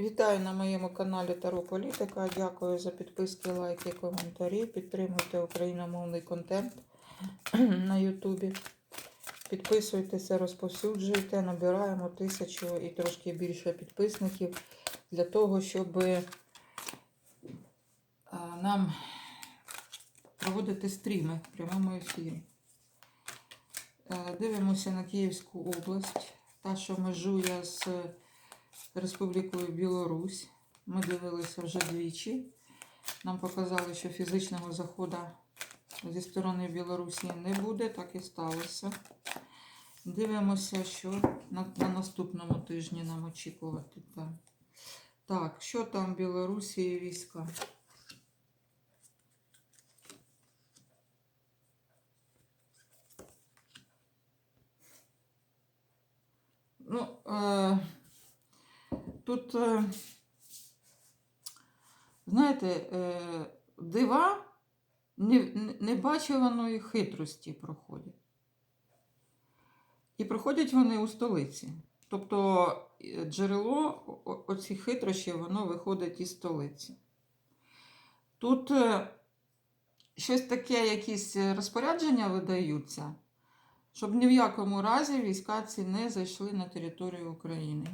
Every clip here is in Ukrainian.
Вітаю на моєму каналі Таро Політика. Дякую за підписки, лайки, коментарі. Підтримуйте україномовний контент на Ютубі. Підписуйтеся, розповсюджуйте. Набираємо тисячу і трошки більше підписників для того, щоб е, нам проводити стріми в прямому ефірі. Е, Дивимося на Київську область, та, що межує з Республікою Білорусь. Ми дивилися вже двічі. Нам показали, що фізичного заходу зі сторони Білорусі не буде, так і сталося. Дивимося, що на, на наступному тижні нам очікувати. Так, що там в Білорусі і війська? Ну, е, тут, е, знаєте, е, дива не- не- небачуваної хитрості проходять. І проходять вони у столиці. Тобто е, джерело оці хитрощі, воно виходить із столиці. Тут щось таке, якісь розпорядження видаються, щоб ні в якому разі війська ці не зайшли на територію України.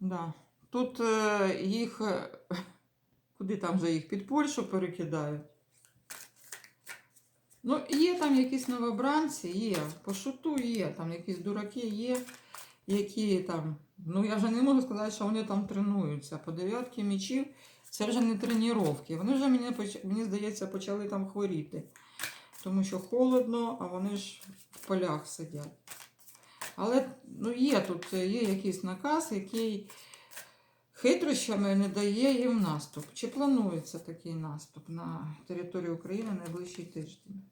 Да. Тут е, їх, е, куди там же їх під Польщу перекидають. Ну, є там якісь новобранці, є, по шуту є, там якісь дураки є, які там, ну я вже не можу сказати, що вони там тренуються. По дев'ятки мічів це вже не тренування. Вони вже, мені, мені здається, почали там хворіти. Тому що холодно, а вони ж в полях сидять. Але ну, є тут є якийсь наказ, який хитрощами не дає їм наступ. Чи планується такий наступ на територію України найближчий тиждень?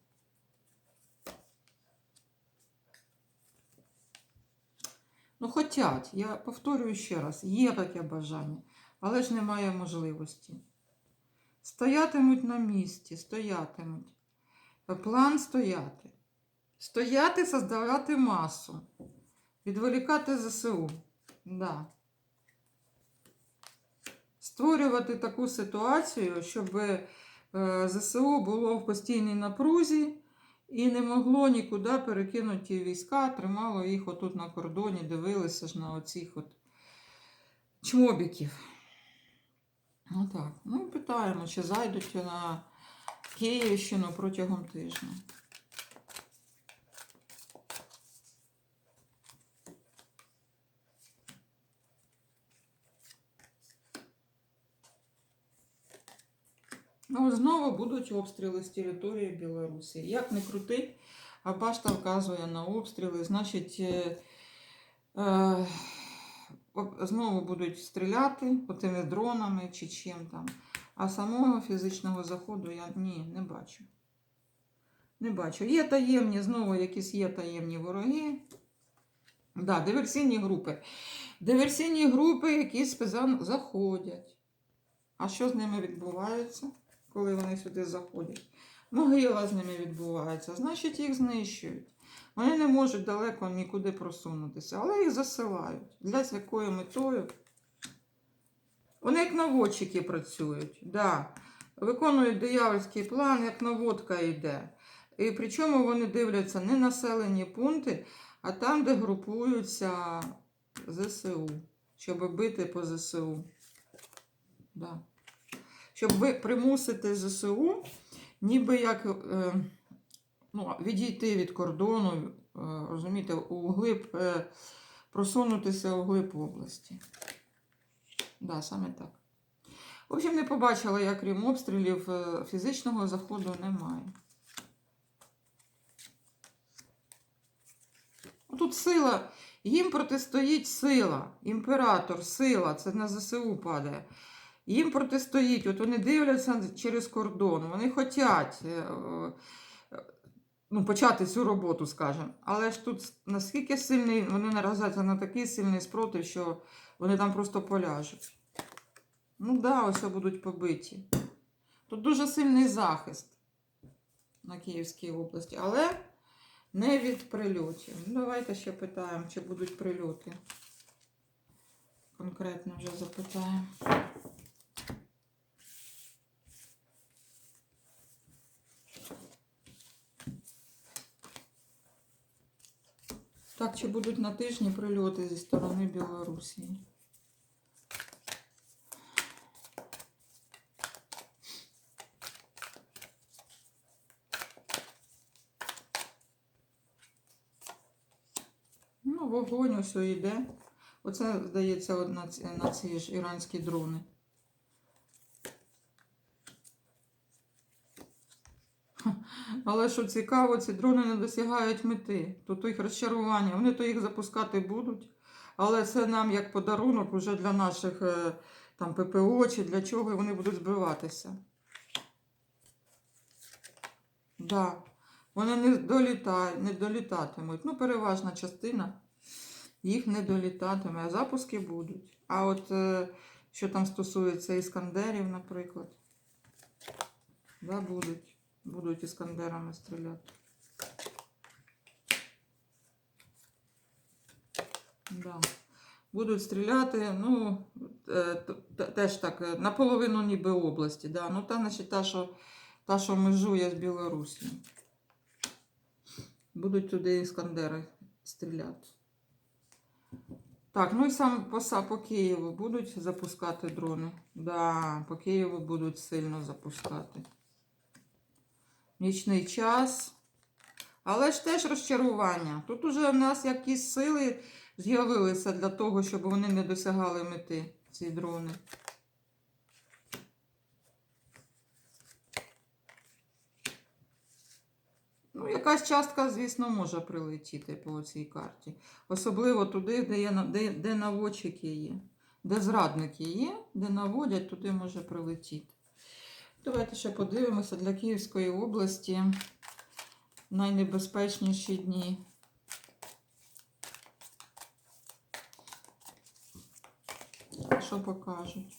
Ну, хотять, я повторюю ще раз, є таке бажання, але ж немає можливості. Стоятимуть на місці, стоятимуть. План стояти. Стояти, создавати масу. Відволікати ЗСУ. Да. Створювати таку ситуацію, щоб е, ЗСУ було в постійній напрузі і не могло нікуди перекинути війська, тримало їх отут на кордоні, дивилися ж на оцих от чмобіків. Ну так. Ну питаємо, чи зайдуть на Київщину протягом тижня. Ну, знову будуть обстріли з території Білорусі. Як не крути, а башта вказує на обстріли, значить, е, е, знову будуть стріляти тими дронами чи чим там. А самого фізичного заходу я ні, не бачу. Не бачу. Є таємні, знову якісь є таємні вороги. Да, диверсійні групи. Диверсійні групи якісь заходять. А що з ними відбувається, коли вони сюди заходять? Могила з ними відбувається, значить їх знищують. Вони не можуть далеко нікуди просунутися, але їх засилають. Для якою метою? Вони як наводчики працюють. Да. Виконують диявольський план, як наводка йде. І причому вони дивляться не населені пункти, а там, де групуються ЗСУ, щоб бити по ЗСУ. Да. Щоб ви примусити ЗСУ, ніби як е, ну, відійти від кордону, е, розумієте, у глиб, е, просунутися у глиб області. Да, саме так. В общем, не побачила я, крім обстрілів, фізичного заходу немає. Тут сила, їм протистоїть сила, імператор, сила, це на ЗСУ падає. Їм протистоїть, от вони дивляться через кордон, вони хочуть ну, почати цю роботу, скажімо. Але ж тут наскільки сильний, вони наразяться на такий сильний спротив, що вони там просто поляжуть. Ну да, ось будуть побиті. Тут дуже сильний захист на Київській області, але Не від прильотів. Ну, Давайте ще питаємо, чи будуть прильоти. Конкретно вже запитаємо. Так, чи будуть на тижні прильоти зі сторони Білорусі? Ну, вогонь ось йде. Оце, здається, на, ці- на ці ж іранські дрони. Але що цікаво, ці дрони не досягають мети. Тут їх розчарування. Вони то їх запускати будуть. Але це нам як подарунок уже для наших е, там ППО чи для чого вони будуть збиватися. Да. Вони не долітають, не долітатимуть. Ну, переважна частина їх не долітатиме, а запуски будуть. А от е, що там стосується іскандерів, наприклад, да, будуть. Будуть іскандерами стріляти. Да. Будуть стріляти, ну, е, теж так, е, наполовину ніби області. Да. Ну, та, значить, та, що, та, що межує з Білорусі. Будуть туди іскандери стріляти. Так, ну і сам по, по Києву будуть запускати дрони. Да, по Києву будуть сильно запускати. Нічний час. Але ж теж розчарування. Тут уже в нас якісь сили з'явилися для того, щоб вони не досягали мети, ці дрони. Ну, якась частка, звісно, може прилетіти по цій карті. Особливо туди, де, є, де, де наводчики є. Де зрадники є, де наводять, туди може прилетіти. Давайте ще подивимося для Київської області найнебезпечніші дні. Що покажуть?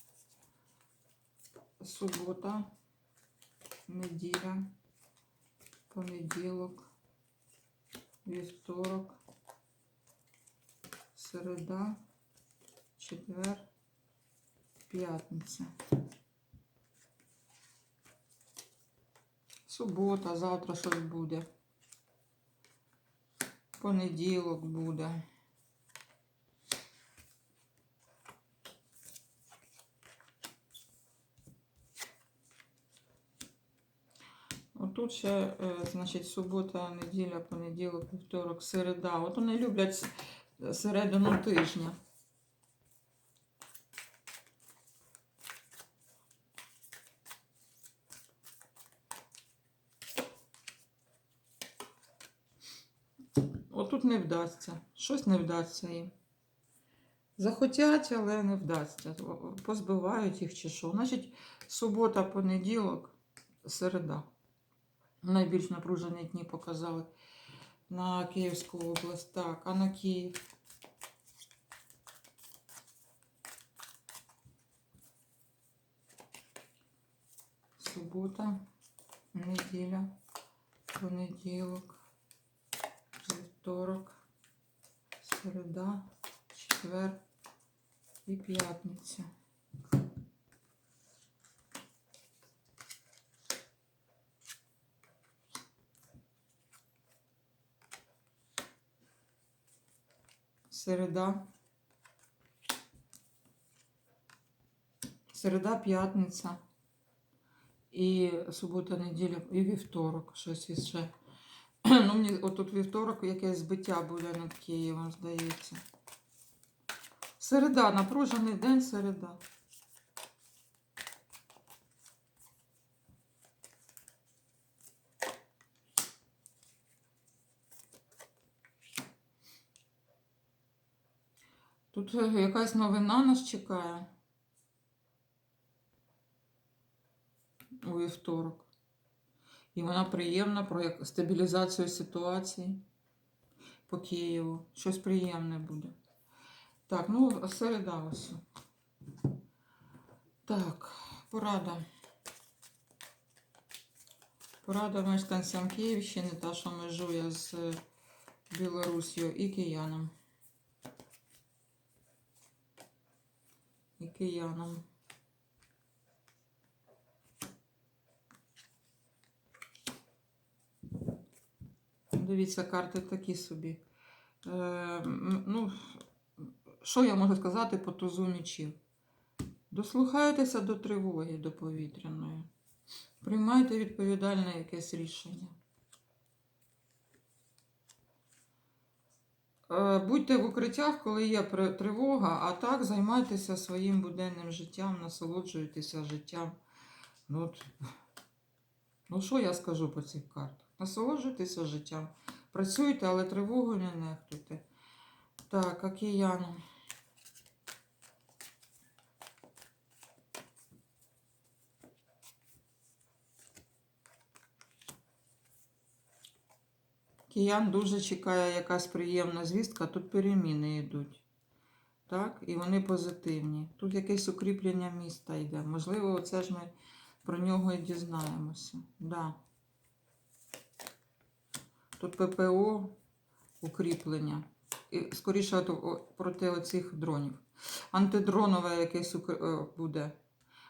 Субота, неділя, понеділок, вівторок, середа, четвер, п'ятниця. Субота, завтра щось буде. Понеділок буде. Отут ще, е, значить, субота, неділя, понеділок, вівторок, середа. От вони люблять середину тижня. Отут не вдасться. Щось не вдасться їм. Захотять, але не вдасться. Позбивають їх чи що. Значить, субота, понеділок, середа. Найбільш напружені дні показали на Київську область. Так, а на Київ. Субота, неділя, понеділок, вівторок, середа, четвер і п'ятниця. Середа. Середа, п'ятниця. І субота, неділя, і вівторок. Щось іще. Ну, мені отут вівторок якесь збиття буде над Києвом, здається. Середа, напружений день, середа. Тут е, якась новина нас чекає. У вівторок. І вона приємна про стабілізацію ситуації по Києву. Щось приємне буде. Так, ну, середа ось. Так, порада. Порада мешканцям Київщини, та, що межує з е, Білоруссю і киянам. І киянам. Дивіться, карти такі собі. Е, ну, що я можу сказати по тузу мічів? Дослухайтеся до тривоги, до повітряної. Приймайте відповідальне якесь рішення. Е, Будьте в укриттях, коли є тривога, а так займайтеся своїм буденним життям, насолоджуйтеся життям. Ну, от, ну що я скажу по цих картах? Насолоджуйтеся життям. Працюйте, але тривогою не нехтуйте. Так, океаном. Киян дуже чекає якась приємна звістка, тут переміни йдуть. Так, і вони позитивні. Тут якесь укріплення міста йде. Можливо, це ж ми про нього і дізнаємося. Да. Тут ППО укріплення. І скоріше проти оцих дронів. Антидронове якесь е, буде.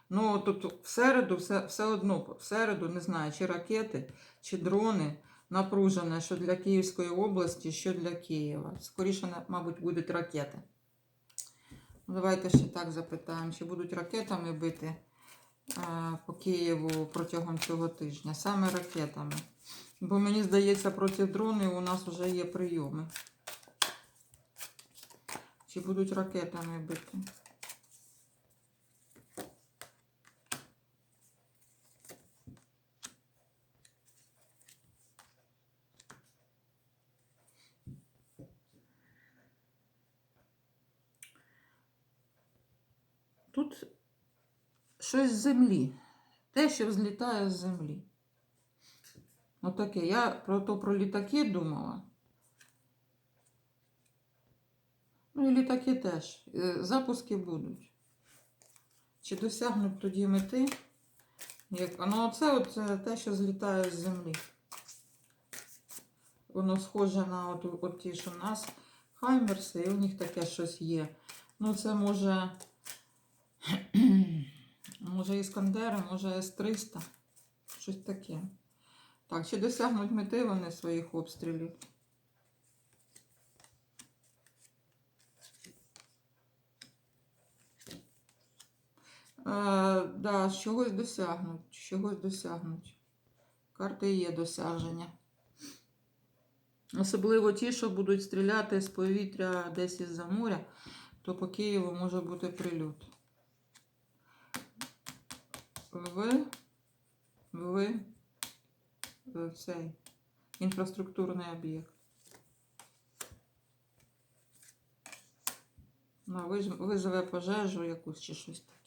Ну, тут в середу, все, все одно, в середу, не знаю, чи ракети, чи дрони напружене, що для Київської області, що для Києва. Скоріше, мабуть, будуть ракети. Ну, Давайте ще так запитаємо, чи будуть ракетами бити е, по Києву протягом цього тижня. Саме ракетами. Бо мені здається, проти дронів у нас вже є прийоми. Чи будуть ракетами бити? Тут щось з землі. Те, що взлітає з землі. Отаке. Я про то про літаки думала. Ну і літаки теж. Е, Запуски будуть. Чи досягнуть тоді мети? Як... Ну, оце от е, те, що злітає з землі. Воно схоже на от, от ті, що в нас Хаймерси, і у них таке щось є. Ну, це може. Може Іскандери, може С-300. Щось таке. Так, чи досягнуть мети вони своїх обстрілів? Е, да, чогось досягнуть, чогось досягнуть. Карти є досяження. Особливо ті, що будуть стріляти з повітря десь із-за моря, то по Києву може бути прильот. В, в, в цей інфраструктурний об'єкт. Ну, визове пожежу якусь чи щось таке.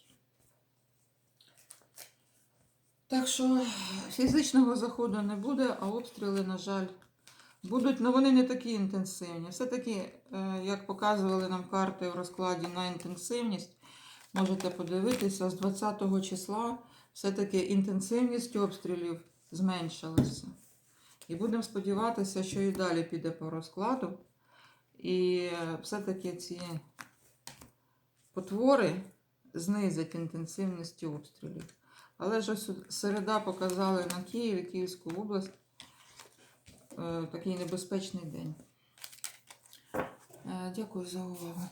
Так що фізичного заходу не буде, а обстріли, на жаль, будуть, але вони не такі інтенсивні. Все-таки, е, як показували нам карти в розкладі на інтенсивність, можете подивитися, з 20 числа все-таки інтенсивність обстрілів зменшилася. І будемо сподіватися, що і далі піде по розкладу. І все-таки ці потвори знизять інтенсивність обстрілів. Але ж середа показали на Київ і Київську область е, такий небезпечний день. Е, Дякую за увагу.